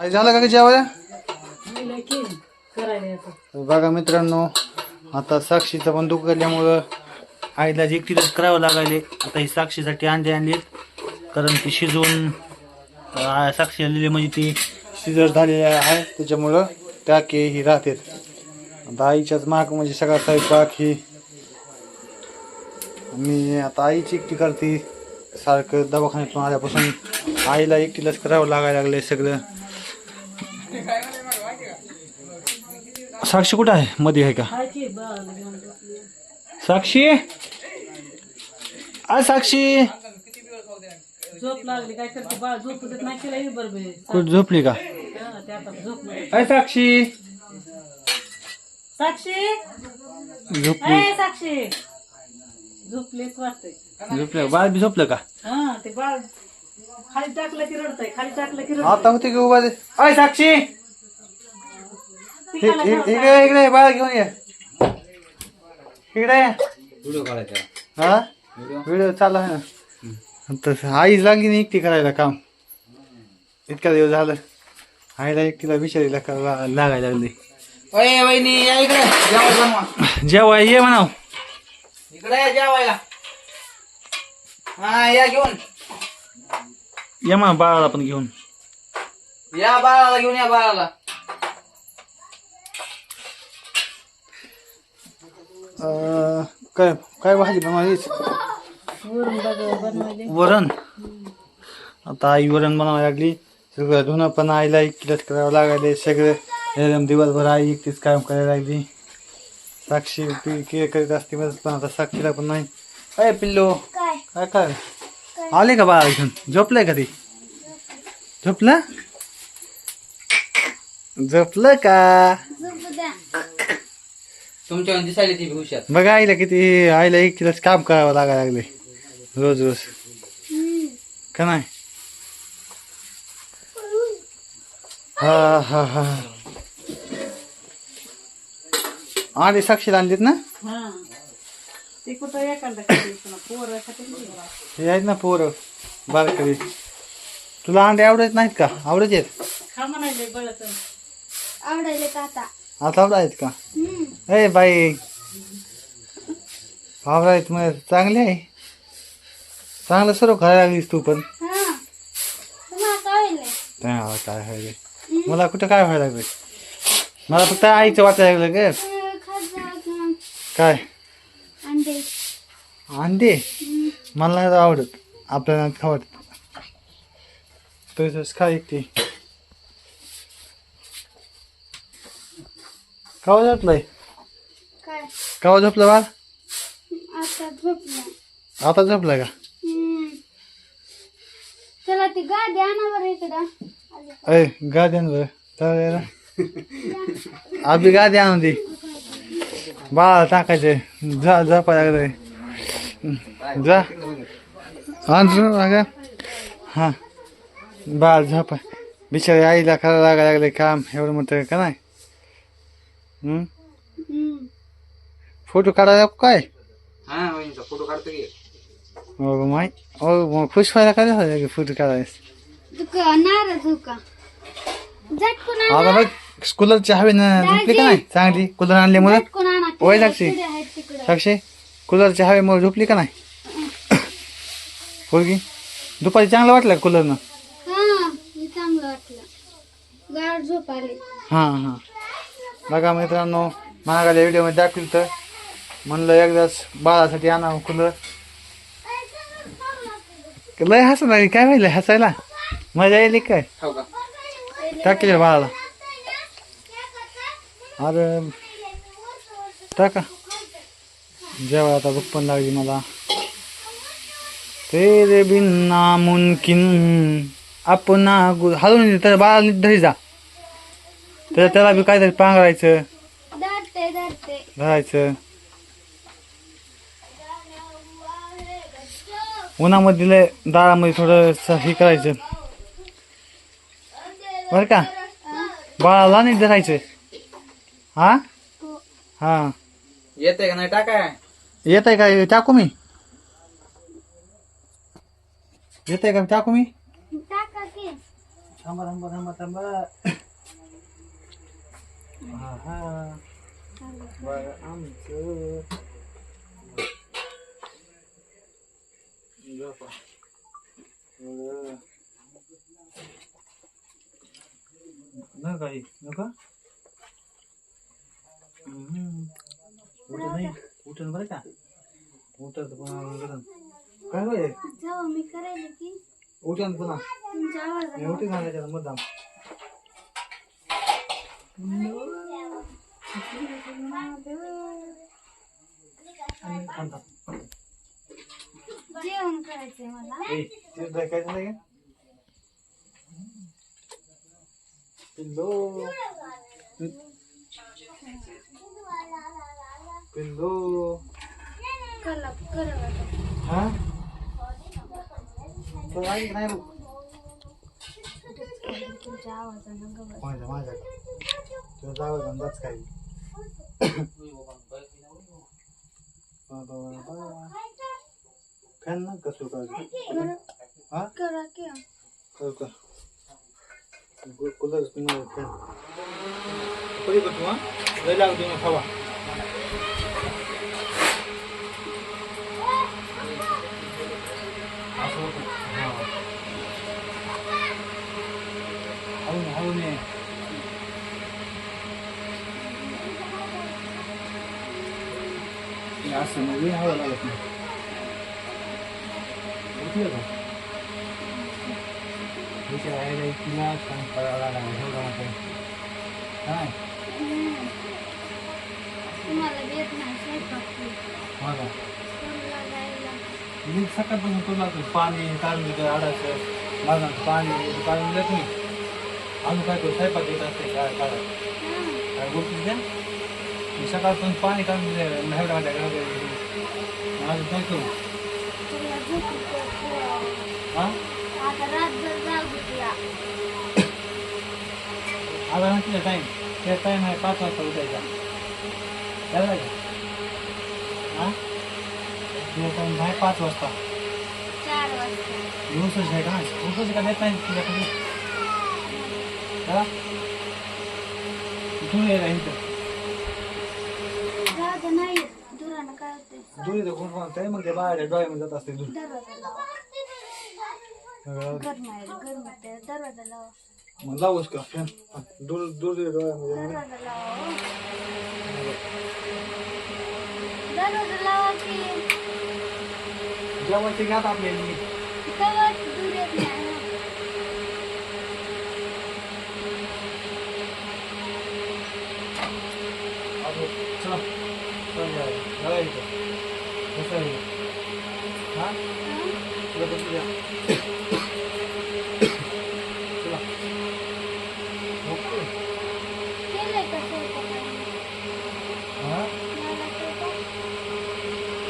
काय झालं का जेवायला? मी बघा मित्रांनो आता साक्षीचं पण दुःख केल्यामुळं आईला एकटीलाच करावं लागायले आता ही साक्षीसाठी अंडे आणले कारण ती शिजवून साक्षी आलेली म्हणजे ती शिजर झालेली आहे. त्याच्यामुळं टाके ही राहते आता आईच्याच माग म्हणजे सगळा स्वयंपाक ही. मी आता आईची एकटी करते. सारखं दवाखान्यातून आल्यापासून आईला एकटीलाच करावं लागायला लागले सगळं. साक्षी कुठं आहे? मध्ये आहे का. साक्षी? आ साक्षी! झोप लागली काय करते झोप देत नाही केलं बरोबर झोपली का? अय साक्षी! साक्षी! झोपली. साक्षी! झोपलीच वाटतंय. झोपलं. बाळ बी झोपलं का? हा ते बाळ खाली टाकलं की रडतंय. खाली टाकलं की आता होते की उभा दे. अय साक्षी. इकडे इकडे बाळ घेऊन ये. इकडे ये. हा? व्हिडिओ? चालू आहे ना. तसं आई लागली नाही एकटी करायला काम. इतका दिवस झालं. आईला एकटीला बिचारीला करा- लागायला लागली. अय वहिनी या इकडे. जेवायला बनवा जेव्हा ये म्हणाव. इकडे या जेवायला. हा या घेऊन. ये म्हणा बाळाला पण घेऊन. या बाळाला घेऊन या बाळाला. अं, काय काय भाजी बनवायची? वरून बघ बनवायले वरण. आता आई वरण बनवायला लागली. सगळं धुणं पण आईला एकटीलाच करावं लागायले. सगळं एकदम दिवसभर आई एकटीच काम करायला लागली. साक्षी पी के करीत असते मदत पण आता साक्षीला पण नाही. अय पिल्लो. काय? काय आले का बाळा घेऊन झोपलंय का ते? झोपलं? झोपलं का? तुमच्या दिसायला ती भविष्यात बघा आईला किती आईला एकटीलाच काम करावं लागायला लागले रोज रोज. का नाही? हा हा हा. साक्षीला आणलीत ना? हा. ते कुठं एखादा पोरं. हे आहेत ना पोरं बारकरी. तुला अंडे आवडत नाहीत का? आवडत आहेत? खा म्हणायले बळच आवडायले का आता. आता आवडत आहेत का ए बाई. आवडत आहेत मग. चांगले आहे. चांगलं सर्व खायला लागलीस तू पण. हा. काय व्हायला मला कुठं काय व्हायला लागलं? मला फक्त आईचं वाटायला लागलं ग. काय? अंडे. मला नाही आवडत. आपल्याला आवडत. तसंच काय एकटी कवा झोपलंय? काय? कवा झोपलं बाळ? आता झोपला. आता झोपलं का? चला ती गादी आणा बरं इकडं. आली. बर. तर आबी गादी आणून दे. बाळा टाकायचे जा जा लागलंय जा. आण का हां. बाळ झोप. बिचारे आईला करायला लागायला लागले काम. एवढं मोठं का नाही? हम्म? फोटो काढायला काय? हा वहिनीचा फोटो काढतो की. हो माय हो मग खुश व्हायला काय झालं की फोटो काढायला? तुका नाराज हो का झटकून आणा? आता बघ कूलरची हवेनं झोपली का नाही? चांगली? कूलर आणल्यामुळे झटकून आणा? ओय लागते. किडे आहेत तिकडं साक्षी कूलरच्या हवेमुळे झोपली का नाही? पोरगी दुपारी चांगलं वाटलं का कूलरनं हा मी चांगलं वाटलं. गाड झोप आली. हां हां. बघा मित्रांनो महागाला व्हिडिओमध्ये दाखवलं तर. म्हणलं एकदाच बाळासाठी आणावं कूलर लय हसत नाही काय व्हायला हसायला? मजा येईल काय? हो का? टाकले बाळाला. अरे टाका. जेव्हा आता भूक पण लागली मला. तेरे बिन नामुमकिन अपना गु हलवून तर बाळा धरी जा. तर त्याला बी काहीतरी पांघरायचं. धरते धरते. धरायचं. उन्हामध्ये लय दाळामध्ये थोडं हे करायचं. बरं का? बाळाला नीट धरायचं. हा? हा. येते का नाही? टाकाय. येत आहे का? टाकू मी. येत आहे का? टाकू मी. टाका की. थांबा थांबा थांबा थांबा. हा हा आमचं. न काही नका नाही? उठन बरं का? उठत पण काय होय? मी करायला की. उठन पुन्हा. उठी सांगायचं थांब. जेवण करायचंय मला ए, ते दाखायचं नाही का? पिल्लो पिल्लो कला करत हा तो ऐक नाही बघ तुमच्या आवाजानं गवत माझ्या माझ्या तुझं जावं धंदाच काही फॅन ना कसं काय हा करा की कर कर कूलर फॅन पडी करतो हा लय लागते मग हवा असं म्हणजे हवा लागत नाही. आहे तिला काम करायला लागला एवढं मोठं. काय? स्कूलला जायला. मी सकाळपासून तुला ते पाणी काढून देतो आडाचं माझं पाणी काढून देत नाही. आम्ही काय करू स्वयंपाक देत असते काय काढा काय बोलतो त्या सकाळपासून पाणी काढून एवढ्या माझ्या घरात येते. हा? आता नसलं टाईम त्या टाईम आहे पाच वाजता उठायचा. त्याला हा? टाईम आहे पाच वाजता. दिवसच आहे का? दिवसच का? देत नाही तुझ्याकडे. हा? तू ये इथं जाऊ दे नाही दुरी काय होते दूर कोण म्हणतंय मग ते बाहेर डोळ्यामध्ये जात असते दूर दरवाजा लावा गरम आहे गरम आहे दरवाजा लावा मग लावूच का? फॅन दूर दूर ये डोळ्यामध्ये. दरवाजा लावा हो. दरवाजा लावा की आपल्याला येत नाही हो. चला चला चला इथं कसं आहे हा तुला